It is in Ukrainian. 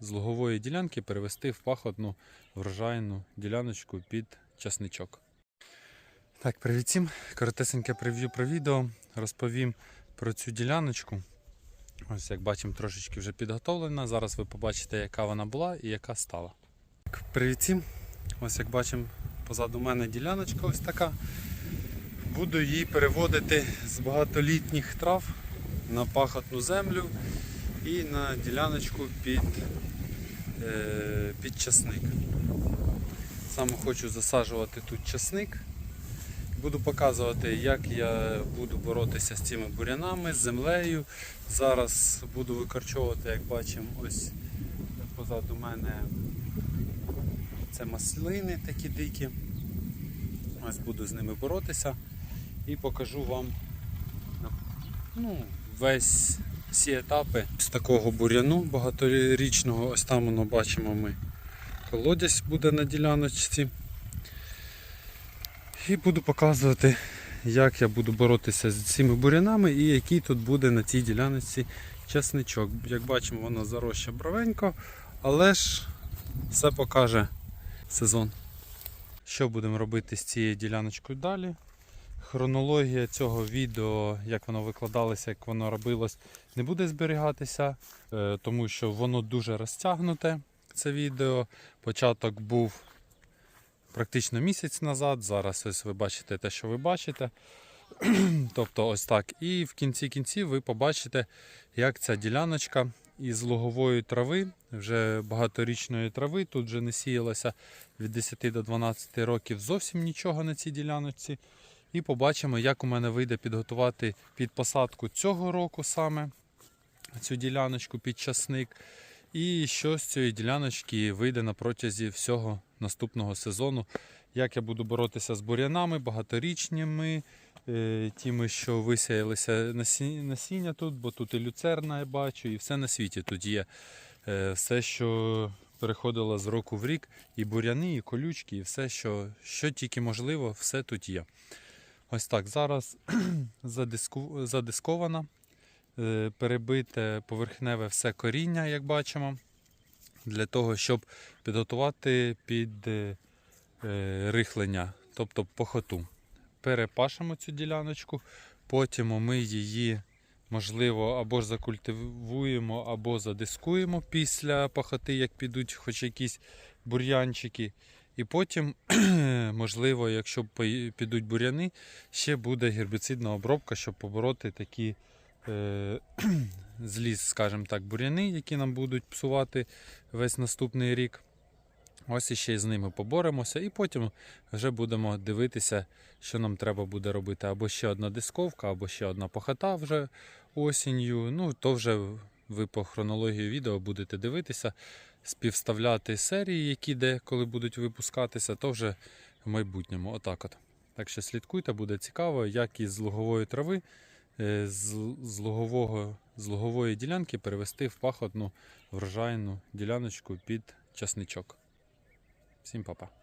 з лугової ділянки перевести в пахотну врожайну діляночку під часничок. Так, привіт всім. Коротесеньке прев'ю про відео. Розповім про цю діляночку. Ось як бачимо, трошечки вже підготовлена. Зараз ви побачите, яка вона була і яка стала. Так, Привіт всім. Ось як бачимо, позаду мене діляночка ось така. Буду її переводити з багатолітніх трав на пахотну землю і на діляночку під, е, під часник. Саме хочу засаджувати тут часник. Буду показувати, як я буду боротися з цими бурянами, з землею. Зараз буду викорчовувати, як бачимо, ось позаду мене це маслини такі дикі. Ось буду з ними боротися і покажу вам ну, весь всі етапи з такого буряну багаторічного. Ось там воно бачимо ми колодязь буде на діляночці. І буду показувати, як я буду боротися з цими бурянами і який тут буде на цій діляночці часничок. Як бачимо, воно зароща бровенько, але ж все покаже сезон. Що будемо робити з цією діляночкою далі? Хронологія цього відео, як воно викладалося, як воно робилось, не буде зберігатися, е, тому що воно дуже розтягнуте. Це відео. Початок був практично місяць назад. Зараз ось ви бачите те, що ви бачите. тобто ось так. І в кінці кінців ви побачите, як ця діляночка із лугової трави, вже багаторічної трави, тут вже не сіялося від 10 до 12 років зовсім нічого на цій діляночці. І побачимо, як у мене вийде підготувати під посадку цього року саме цю діляночку під часник. І що з цієї діляночки вийде на протязі всього наступного сезону. Як я буду боротися з бур'янами, багаторічними, е, тими, що висіялися насіння тут, бо тут і люцерна я бачу, і все на світі тут є. Е, Все, що переходило з року в рік, і бур'яни, і колючки, і все, що, що тільки можливо, все тут є. Ось так, зараз задиску, е, перебите поверхневе все коріння, як бачимо, для того, щоб підготувати під е, е, рихлення, тобто похоту. Перепашемо цю діляночку, потім ми її, можливо, або ж закультивуємо, або задискуємо після пахоти, як підуть хоч якісь бур'янчики. І потім, можливо, якщо підуть бур'яни, ще буде гербіцидна обробка, щоб побороти такі е, зліз, скажімо так, бур'яни, які нам будуть псувати весь наступний рік. Ось іще з ними поборемося, і потім вже будемо дивитися, що нам треба буде робити. Або ще одна дисковка, або ще одна похота вже осінню. Ну, то вже ви по хронології відео будете дивитися, співставляти серії, які де коли будуть випускатися, то вже в майбутньому. Отак от. Так що слідкуйте, буде цікаво, як із лугової трави, е, з, з, лугового, з лугової ділянки перевести в пахотну врожайну діляночку під часничок. Всім па-па.